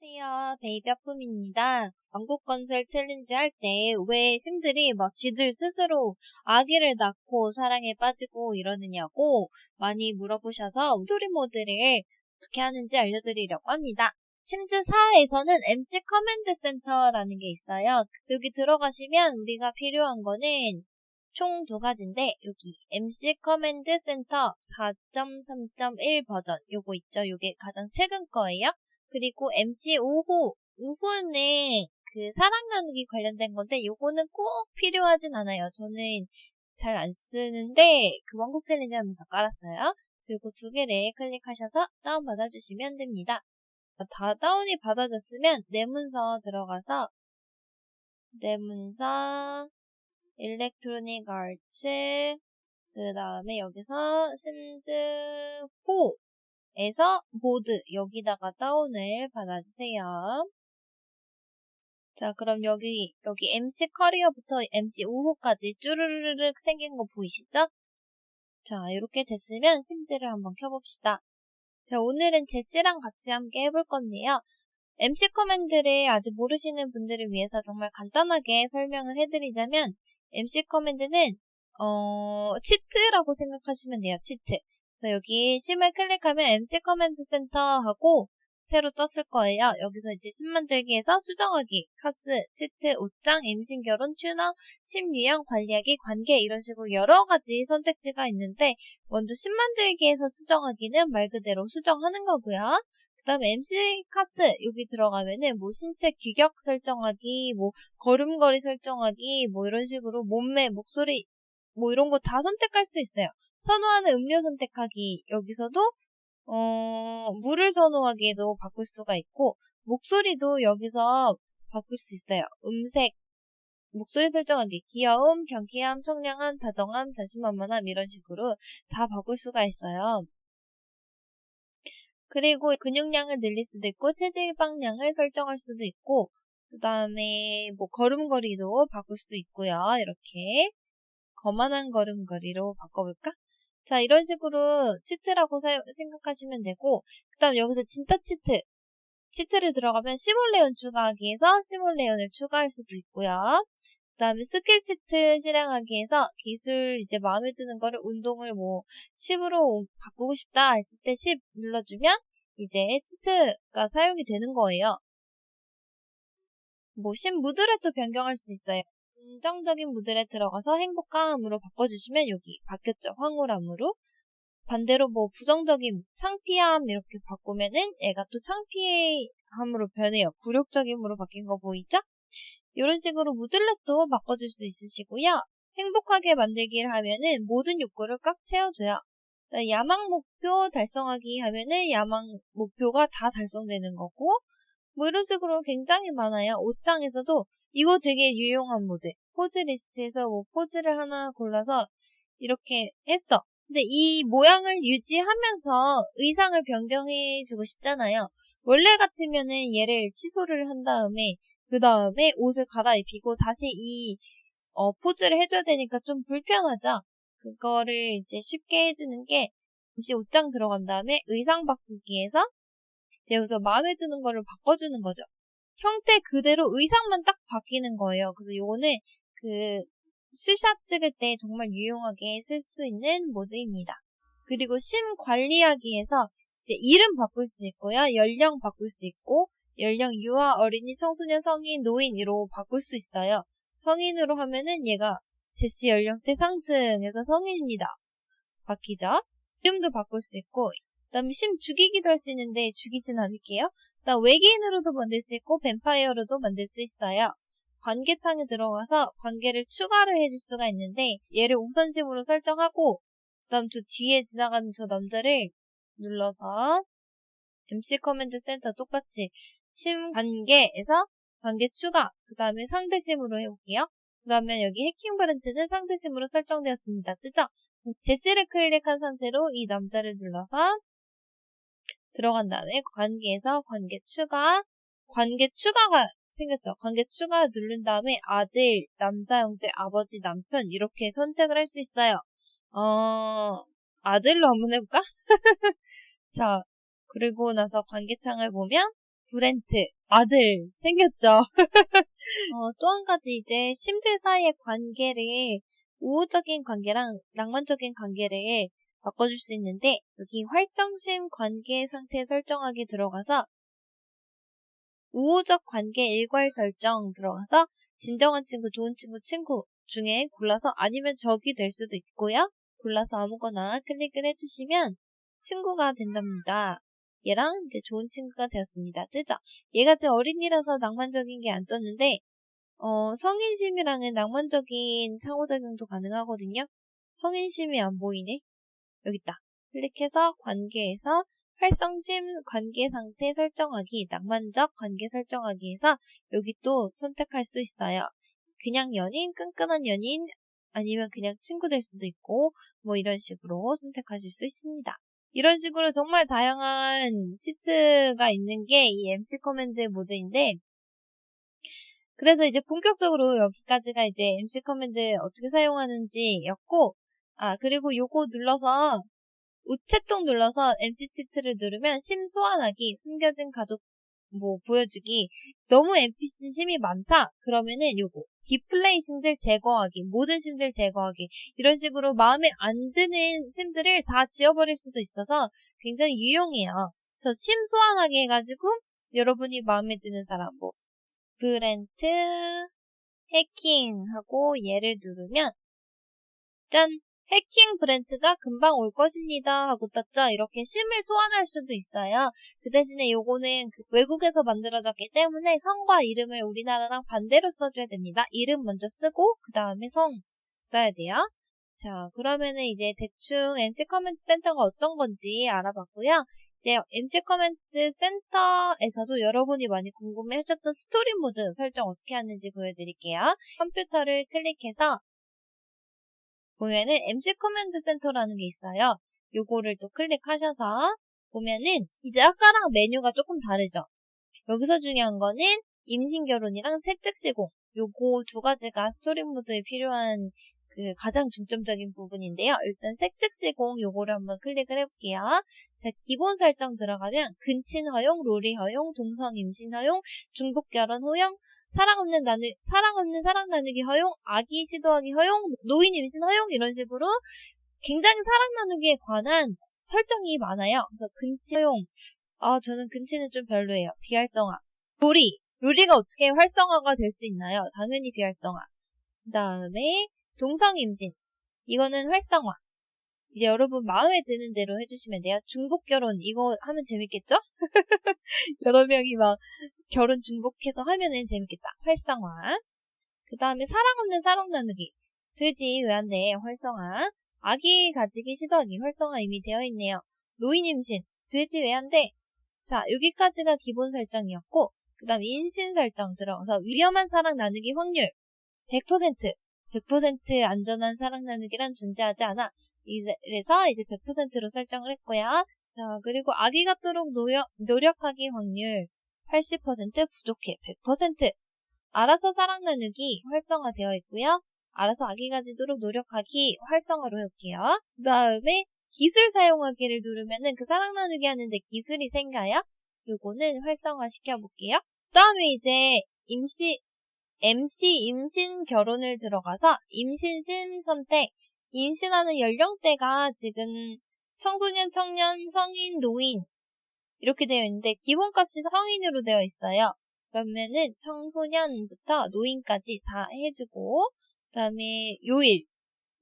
안녕하세요. 베이비아품입니다. 왕국건설 챌린지 할 때 왜 심들이 막 지들 스스로 아기를 낳고 사랑에 빠지고 이러느냐고 많이 물어보셔서 스토리 모드를 어떻게 하는지 알려드리려고 합니다. 심즈 4에서는 MC 커맨드 센터라는 게 있어요. 여기 들어가시면 우리가 필요한 거는 총 두 가지인데 여기 MC 커맨드 센터 4.3.1 버전 요거 있죠. 요게 가장 최근 거예요. 그리고 MC 우후. 우후는 그 사랑 나누기 관련된 건데 요거는 꼭 필요하진 않아요. 저는 잘 안 쓰는데 그 왕국 챌린지 하면서 깔았어요. 그리고 두 개를 클릭하셔서 다운받아 주시면 됩니다. 다 다운이 받아졌으면 내 문서 들어가서 내 문서 일렉트로닉 아츠 그 다음에 여기서 심즈 4 에서 모드 여기다가 다운을 받아주세요. 자 그럼 여기 여기 MC 커리어부터 MC 우후까지 쭈르르륵 생긴 거 보이시죠? 자 이렇게 됐으면 심즈를 한번 켜봅시다. 자 오늘은 제시랑 같이 함께 해볼 건데요. MC 커맨드를 아직 모르시는 분들을 위해서 정말 간단하게 설명을 해드리자면 MC 커맨드는 어, 치트라고 생각하시면 돼요. 치트. 여기 심을 클릭하면 MC 커맨드 센터 하고 새로 떴을 거예요. 여기서 이제 심 만들기에서 수정하기, 카스, 치트, 옷장, 임신, 결혼, 튜너, 심 유형, 관리하기, 관계 이런 식으로 여러 가지 선택지가 있는데 먼저 심 만들기에서 수정하기는 말 그대로 수정하는 거고요. 그 다음에 MC 카스 여기 들어가면은 뭐 신체 규격 설정하기, 뭐 걸음걸이 설정하기, 뭐 이런 식으로 몸매, 목소리 뭐 이런 거 다 선택할 수 있어요. 선호하는 음료 선택하기 여기서도 어, 물을 선호하기에도 바꿀 수가 있고 목소리도 여기서 바꿀 수 있어요. 음색 목소리 설정하기 귀여움, 경쾌함, 청량함, 다정함, 자신만만함 이런 식으로 다 바꿀 수가 있어요. 그리고 근육량을 늘릴 수도 있고 체지방량을 설정할 수도 있고 그 다음에 뭐 걸음걸이도 바꿀 수도 있고요. 이렇게 거만한 걸음걸이로 바꿔볼까? 자 이런 식으로 치트라고 생각하시면 되고 그 다음 여기서 진짜 치트 치트를 들어가면 시몰레온 추가하기에서 시몰레온을 추가할 수도 있고요. 그 다음에 스킬 치트 실행하기에서 기술 이제 마음에 드는 거를 운동을 뭐 10으로 바꾸고 싶다 했을 때 10 눌러주면 이제 치트가 사용이 되는 거예요. 뭐 신무드레도 변경할 수 있어요. 긍정적인 무드에 들어가서 행복함으로 바꿔주시면 여기 바뀌었죠. 황홀함으로. 반대로 뭐 부정적인 창피함 이렇게 바꾸면은 얘가 또 창피함으로 변해요. 굴욕적임으로 바뀐 거 보이죠? 이런 식으로 무들렛도 바꿔줄 수 있으시고요. 행복하게 만들기를 하면은 모든 욕구를 꽉 채워줘요. 야망 목표 달성하기 하면은 야망 목표가 다 달성되는 거고 뭐 이런 식으로 굉장히 많아요. 옷장에서도 이거 되게 유용한 모드. 포즈 리스트에서 뭐 포즈를 하나 골라서 이렇게 했어. 근데 이 모양을 유지하면서 의상을 변경해주고 싶잖아요. 원래 같으면은 얘를 취소를 한 다음에 그 다음에 옷을 갈아입히고 다시 이 어, 포즈를 해줘야 되니까 좀 불편하죠. 그거를 이제 쉽게 해주는 게 잠시 옷장 들어간 다음에 의상 바꾸기에서 여기서 마음에 드는 거를 바꿔주는 거죠. 형태 그대로 의상만 딱 바뀌는 거예요. 그래서 요거는 그 스샷 찍을 때 정말 유용하게 쓸 수 있는 모드입니다. 그리고 심 관리하기에서 이제 이름 바꿀 수 있고요. 연령 바꿀 수 있고 연령 유아, 어린이, 청소년, 성인, 노인으로 바꿀 수 있어요. 성인으로 하면은 얘가 제시 연령대 상승해서 성인입니다. 바뀌죠? 이름도 바꿀 수 있고 그 다음에 심 죽이기도 할 수 있는데 죽이진 않을게요. 그다음 외계인으로도 만들 수 있고 뱀파이어로도 만들 수 있어요. 관계창에 들어가서 관계를 추가를 해줄 수가 있는데 얘를 우선식으로 설정하고 그 다음 저 뒤에 지나가는 저 남자를 눌러서 MC 커맨드 센터 똑같이 심 관계에서 관계 추가 그 다음에 상대심으로 해볼게요. 그러면 여기 해킹 브랜트는 상대심으로 설정되었습니다. 뜨죠? 제시를 클릭한 상태로 이 남자를 눌러서 들어간 다음에 관계에서 관계 추가, 관계 추가가 생겼죠. 관계 추가 누른 다음에 아들, 남자, 형제, 아버지, 남편 이렇게 선택을 할 수 있어요. 어, 아들로 한번 해볼까? 자, 그리고 나서 관계창을 보면 브렌트, 아들 생겼죠. 어, 또 한 가지 이제 심들 사이의 관계를 우호적인 관계랑 낭만적인 관계를 바꿔줄 수 있는데 여기 활성심 관계 상태 설정하기 들어가서 우호적 관계 일괄 설정 들어가서 진정한 친구, 좋은 친구, 친구 중에 골라서 아니면 적이 될 수도 있고요. 골라서 아무거나 클릭을 해주시면 친구가 된답니다. 얘랑 이제 좋은 친구가 되었습니다. 뜨죠? 얘가 지금 어린이라서 낭만적인 게 안 떴는데 어, 성인심이랑은 낭만적인 상호작용도 가능하거든요. 성인심이 안 보이네. 여기 있다. 클릭해서 관계에서 활성심 관계 상태 설정하기, 낭만적 관계 설정하기에서 여기 또 선택할 수 있어요. 그냥 연인, 끈끈한 연인, 아니면 그냥 친구 될 수도 있고, 뭐 이런 식으로 선택하실 수 있습니다. 이런 식으로 정말 다양한 치트가 있는 게 이 MC 커맨드 모드인데, 그래서 이제 본격적으로 여기까지가 이제 MC 커맨드 어떻게 사용하는지였고, 아, 그리고 요거 눌러서, 우체통 눌러서 MC 치트를 누르면 심 소환하기, 숨겨진 가족 뭐 보여주기, 너무 NPC 심이 많다? 그러면은 요거, 디플레이 심들 제거하기, 모든 심들 제거하기, 이런 식으로 마음에 안 드는 심들을 다 지워버릴 수도 있어서 굉장히 유용해요. 그래서 심 소환하기 해가지고 여러분이 마음에 드는 사람, 뭐, 브렌트, 해킹하고 얘를 누르면 짠! 해킹 브랜트가 금방 올 것입니다 하고 떴죠. 이렇게 심을 소환할 수도 있어요. 그 대신에 요거는 그 외국에서 만들어졌기 때문에 성과 이름을 우리나라랑 반대로 써줘야 됩니다. 이름 먼저 쓰고 그 다음에 성 써야 돼요. 자 그러면은 이제 대충 MC 커맨드 센터가 어떤 건지 알아봤고요. 이제 MC 커맨드 센터에서도 여러분이 많이 궁금해 하셨던 스토리 모드 설정 어떻게 하는지 보여드릴게요. 컴퓨터를 클릭해서 보면은 MC 커맨드 센터라는 게 있어요. 요거를 또 클릭하셔서 보면은 이제 아까랑 메뉴가 조금 다르죠. 여기서 중요한 거는 임신 결혼이랑 색즉 시공 요거 두 가지가 스토리 모드에 필요한 그 가장 중점적인 부분인데요. 일단 색즉 시공 요거를 한번 클릭을 해볼게요. 자, 기본 설정 들어가면 근친 허용, 롤이 허용, 동성 임신 허용, 중복 결혼 허용, 사랑 없는 나누, 사랑 없는 사랑 나누기 허용, 아기 시도하기 허용, 노인 임신 허용 이런 식으로 굉장히 사랑 나누기에 관한 설정이 많아요. 그래서 근치 허용. 아, 저는 근치는 좀 별로예요. 비활성화. 롤이. 롤이가 어떻게 활성화가 될 수 있나요? 당연히 비활성화. 그 다음에 동성 임신. 이거는 활성화. 이제 여러분 마음에 드는 대로 해주시면 돼요. 중복 결혼 이거 하면 재밌겠죠? 여러 명이 막 결혼 중복해서 하면은 재밌겠다. 활성화. 그 다음에 사랑 없는 사랑 나누기. 돼지 돼? 활성화. 아기 가지기 시도하기. 활성화 이미 되어 있네요. 노인 임신. 돼지 돼? 자, 여기까지가 기본 설정이었고, 그 다음 인신 설정 들어가서 위험한 사랑 나누기 확률 100%. 100% 안전한 사랑 나누기란 존재하지 않아. 그래서 이제 100%로 설정을 했고요. 자, 그리고 아기 갖도록 노력, 노력하기 확률 80% 부족해 100% 알아서 사랑 나누기 활성화되어 있고요. 알아서 아기 가 지도록 노력하기 활성화로 해볼게요. 그 다음에 기술 사용하기를 누르면은 그 사랑 나누기 하는데 기술이 생겨요. 요거는 활성화 시켜볼게요. 그 다음에 이제 임시, MC 임신 결혼을 들어가서 임신신 선택 임신하는 연령대가 지금 청소년, 청년, 성인, 노인 이렇게 되어 있는데 기본값이 성인으로 되어 있어요. 그러면은 청소년부터 노인까지 다 해주고 그다음에 요일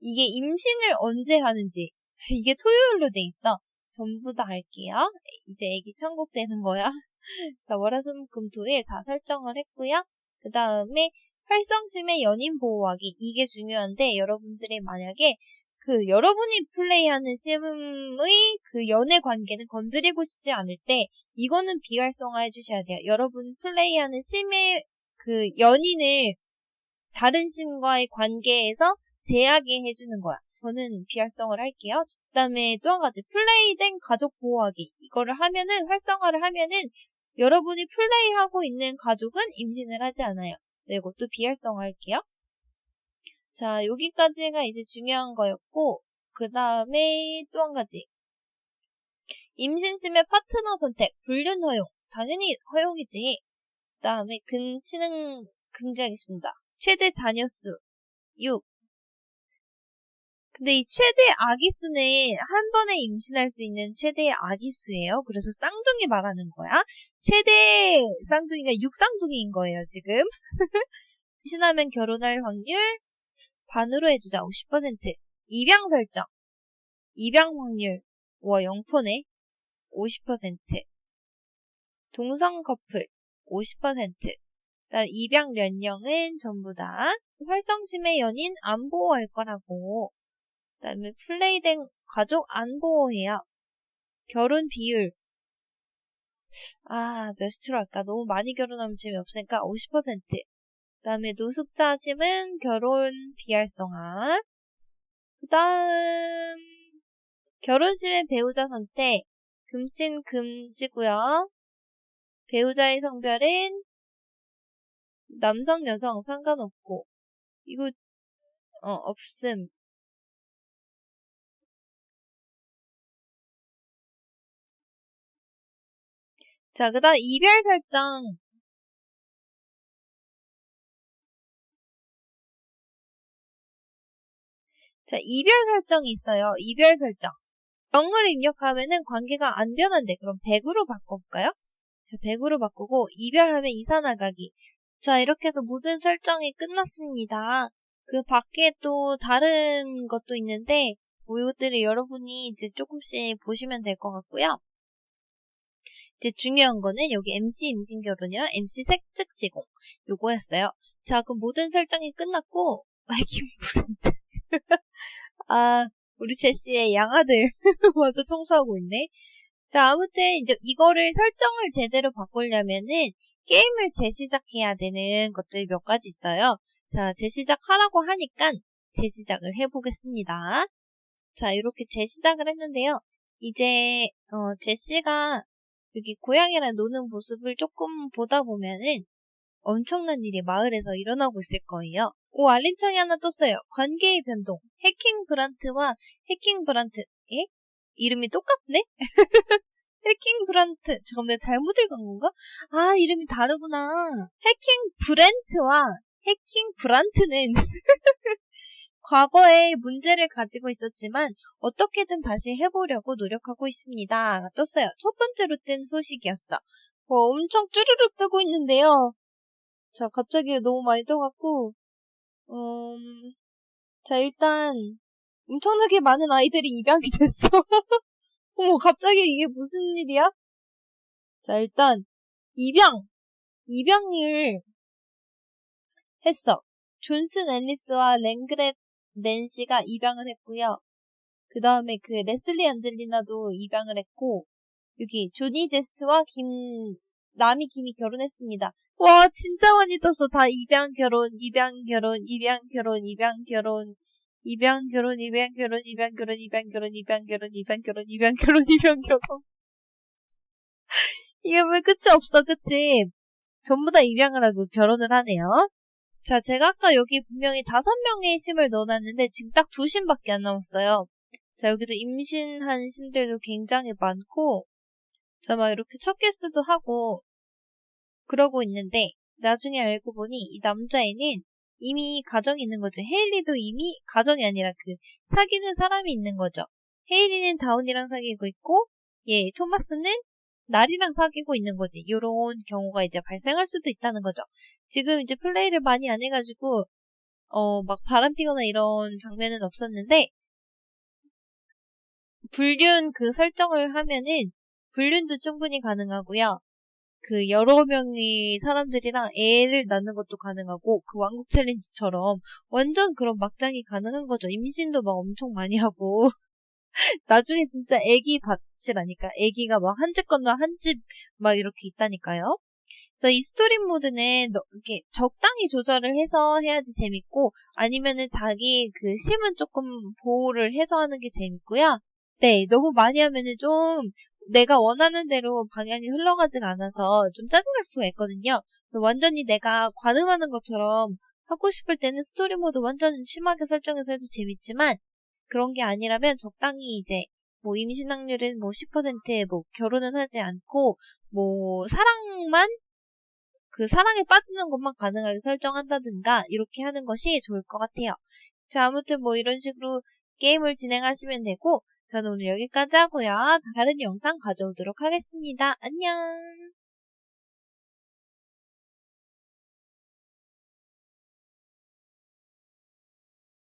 이게 임신을 언제 하는지 이게 토요일로 돼 있어. 전부 다 할게요. 이제 애기 천국 되는 거야. 자, 월화수목금토일 다 설정을 했고요. 그 다음에 활성심의 연인 보호하기 이게 중요한데 여러분들이 만약에 그 여러분이 플레이하는 심의 그 연애 관계는 건드리고 싶지 않을 때 이거는 비활성화 해주셔야 돼요. 여러분 플레이하는 심의 그 연인을 다른 심과의 관계에서 제하게 해주는 거야. 저는 비활성화를 할게요. 그 다음에 또 한 가지 플레이된 가족 보호하기 이거를 하면은 활성화를 하면은 여러분이 플레이하고 있는 가족은 임신을 하지 않아요. 네, 이것도 비활성화 할게요. 자, 여기까지가 이제 중요한 거였고, 그 다음에 또 한 가지. 임신심의 파트너 선택, 불륜 허용. 당연히 허용이지. 그 다음에 근치능 금지하겠습니다. 최대 자녀수 6. 근데 이 최대 아기수는 한 번에 임신할 수 있는 최대의 아기수예요. 그래서 쌍둥이 말하는 거야. 최대 쌍둥이가 6쌍둥이인 거예요, 지금. 임신하면 결혼할 확률 반으로 해주자, 50%. 입양 설정. 입양 확률, 와, 0%네. 50%. 동성 커플, 50%. 그다음 입양 연령은 전부 다 활성심의 연인 안 보호할 거라고. 그다음에 플레이된 가족 안 보호해요. 결혼 비율. 아, 몇으로 할까? 너무 많이 결혼하면 재미없으니까 50%. 그 다음에 노숙자심은 결혼 비활성화. 그 다음 결혼심의 배우자 선택. 금친 금지고요. 배우자의 성별은 남성, 여성 상관없고 이거 어 없음. 자, 그 다음 이별 설정. 자, 이별 설정이 있어요. 이별 설정. 0을 입력하면은 관계가 안 변한대. 그럼 100으로 바꿔볼까요? 자, 100으로 바꾸고 이별하면 이사 나가기. 자, 이렇게 해서 모든 설정이 끝났습니다. 그 밖에 또 다른 것도 있는데 뭐 이것들을 여러분이 이제 조금씩 보시면 될 것 같고요. 이제 중요한 거는 여기 MC 임신 결혼이랑 MC 색즉 시공 요거였어요. 자, 그럼 모든 설정이 끝났고 마이킹 브랜드 아, 우리 제시의 양아들 와서 청소하고 있네. 자, 아무튼 이제 이거를 설정을 제대로 바꾸려면은 게임을 재시작해야 되는 것들이 몇 가지 있어요. 자, 재시작하라고 하니까 재시작을 해보겠습니다. 자, 이렇게 재시작을 했는데요. 이제 어, 제시가 여기 고양이랑 노는 모습을 조금 보다 보면은 엄청난 일이 마을에서 일어나고 있을 거예요. 오, 알림창이 하나 떴어요. 관계의 변동. 해킹 브란트와 해킹 브란트. 예? 이름이 똑같네? 해킹 브란트. 잠깐 내가 잘못 읽은 건가? 아, 이름이 다르구나. 해킹 브랜트와 해킹 브란트는 과거에 문제를 가지고 있었지만 어떻게든 다시 해보려고 노력하고 있습니다. 떴어요. 첫 번째로 뜬 소식이었어. 뭐 엄청 쭈르륵 뜨고 있는데요. 자, 갑자기 너무 많이 떠갖고, 음, 자, 일단, 엄청나게 많은 아이들이 입양이 됐어. 어머, 갑자기 이게 무슨 일이야? 자, 일단, 입양! 입양을 했어. 존슨 앨리스와 랭그렛 낸시가 입양을 했고요. 그 다음에 그 레슬리 안젤리나도 입양을 했고, 여기 조니 제스트와 김, 남이 김이 결혼했습니다. 와, 진짜 많이 떴어. 다 입양 결혼, 입양 결혼, 입양 결혼, 입양 결혼, 입양 결혼, 입양 결혼, 입양 결혼, 입양 결혼, 입양 결혼, 입양 결혼, 입양 결혼, 입양 결혼. 이게 왜 끝이 없어, 그치? 전부 다 입양을 하고 결혼을 하네요. 자, 제가 아까 여기 분명히 다섯 명의 심을 넣어놨는데 지금 딱 두 심밖에 안 남았어요. 자, 여기도 임신한 심들도 굉장히 많고, 자, 막 이렇게 첫 개수도 하고, 그러고 있는데 나중에 알고 보니 이 남자애는 이미 가정이 있는 거죠. 헤일리도 이미 가정이 아니라 그 사귀는 사람이 있는 거죠. 헤일리는 다운이랑 사귀고 있고 예, 토마스는 날이랑 사귀고 있는 거지. 이런 경우가 이제 발생할 수도 있다는 거죠. 지금 이제 플레이를 많이 안 해가지고 어, 막 바람 피거나 이런 장면은 없었는데 불륜 그 설정을 하면은 불륜도 충분히 가능하고요. 그 여러 명의 사람들이랑 애를 낳는 것도 가능하고 그 왕국 챌린지처럼 완전 그런 막장이 가능한 거죠. 임신도 막 엄청 많이 하고 나중에 진짜 애기 밭이라니까 애기가 막 한 집 건너 한 집 막 이렇게 있다니까요. 그래서 이 스토리 모드는 이렇게 적당히 조절을 해서 해야지 재밌고 아니면은 자기 그 심은 조금 보호를 해서 하는 게 재밌고요. 네, 너무 많이 하면은 좀 내가 원하는 대로 방향이 흘러가지가 않아서 좀 짜증날 수가 있거든요. 완전히 내가 관음하는 것처럼 하고 싶을 때는 스토리 모드 완전 심하게 설정해서 해도 재밌지만 그런 게 아니라면 적당히 이제 뭐 임신 확률은 뭐 10%뭐 결혼은 하지 않고 뭐 사랑만 그 사랑에 빠지는 것만 가능하게 설정한다든가 이렇게 하는 것이 좋을 것 같아요. 자 아무튼 뭐 이런 식으로 게임을 진행하시면 되고 저는 오늘 여기까지 하고요. 다른 영상 가져오도록 하겠습니다. 안녕